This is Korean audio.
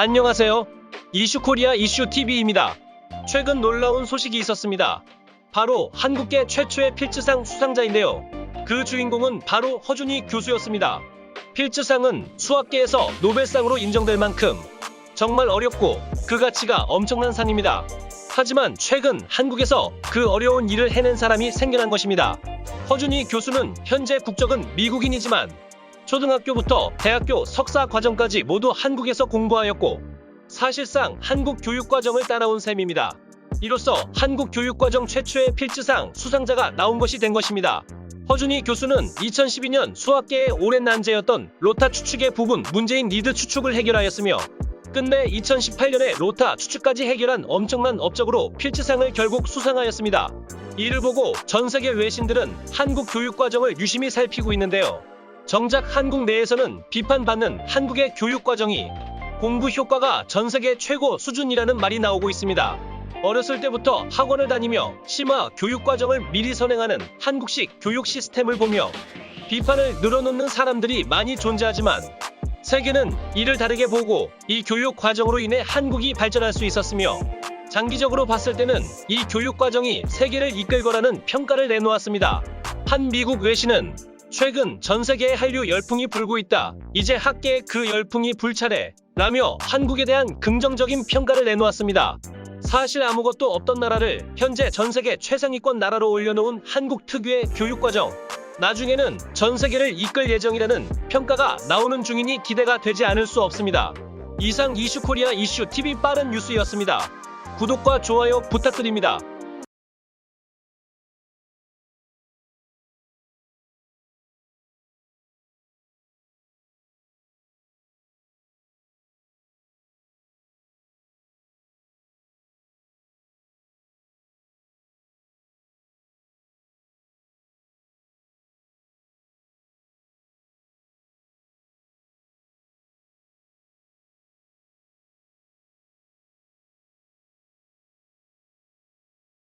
안녕하세요. 이슈코리아 이슈TV입니다. 최근 놀라운 소식이 있었습니다. 바로 한국계 최초의 필즈상 수상자인데요. 그 주인공은 바로 허준희 교수였습니다. 필즈상은 수학계에서 노벨상으로 인정될 만큼 정말 어렵고 그 가치가 엄청난 상입니다. 하지만 최근 한국에서 그 어려운 일을 해낸 사람이 생겨난 것입니다. 허준희 교수는 현재 국적은 미국인이지만 초등학교부터 대학교 석사 과정까지 모두 한국에서 공부하였고 사실상 한국 교육과정을 따라온 셈입니다. 이로써 한국 교육과정 최초의 필즈상 수상자가 나온 것이 된 것입니다. 허준희 교수는 2012년 수학계의 오랜 난제였던 로타 추측의 부분 문제인 리드 추측을 해결하였으며 끝내 2018년에 로타 추측까지 해결한 엄청난 업적으로 필즈상을 결국 수상하였습니다. 이를 보고 전 세계 외신들은 한국 교육과정을 유심히 살피고 있는데요. 정작 한국 내에서는 비판받는 한국의 교육과정이 공부 효과가 전 세계 최고 수준이라는 말이 나오고 있습니다. 어렸을 때부터 학원을 다니며 심화 교육과정을 미리 선행하는 한국식 교육 시스템을 보며 비판을 늘어놓는 사람들이 많이 존재하지만 세계는 이를 다르게 보고 이 교육 과정으로 인해 한국이 발전할 수 있었으며 장기적으로 봤을 때는 이 교육 과정이 세계를 이끌 거라는 평가를 내놓았습니다. 한 미국 외신은 최근 전 세계에 한류 열풍이 불고 있다. 이제 학계에 그 열풍이 불 차례. 라며 한국에 대한 긍정적인 평가를 내놓았습니다. 사실 아무것도 없던 나라를 현재 전 세계 최상위권 나라로 올려놓은 한국 특유의 교육과정. 나중에는 전 세계를 이끌 예정이라는 평가가 나오는 중이니 기대가 되지 않을 수 없습니다. 이상 이슈 코리아 이슈 TV 빠른 뉴스였습니다. 구독과 좋아요 부탁드립니다.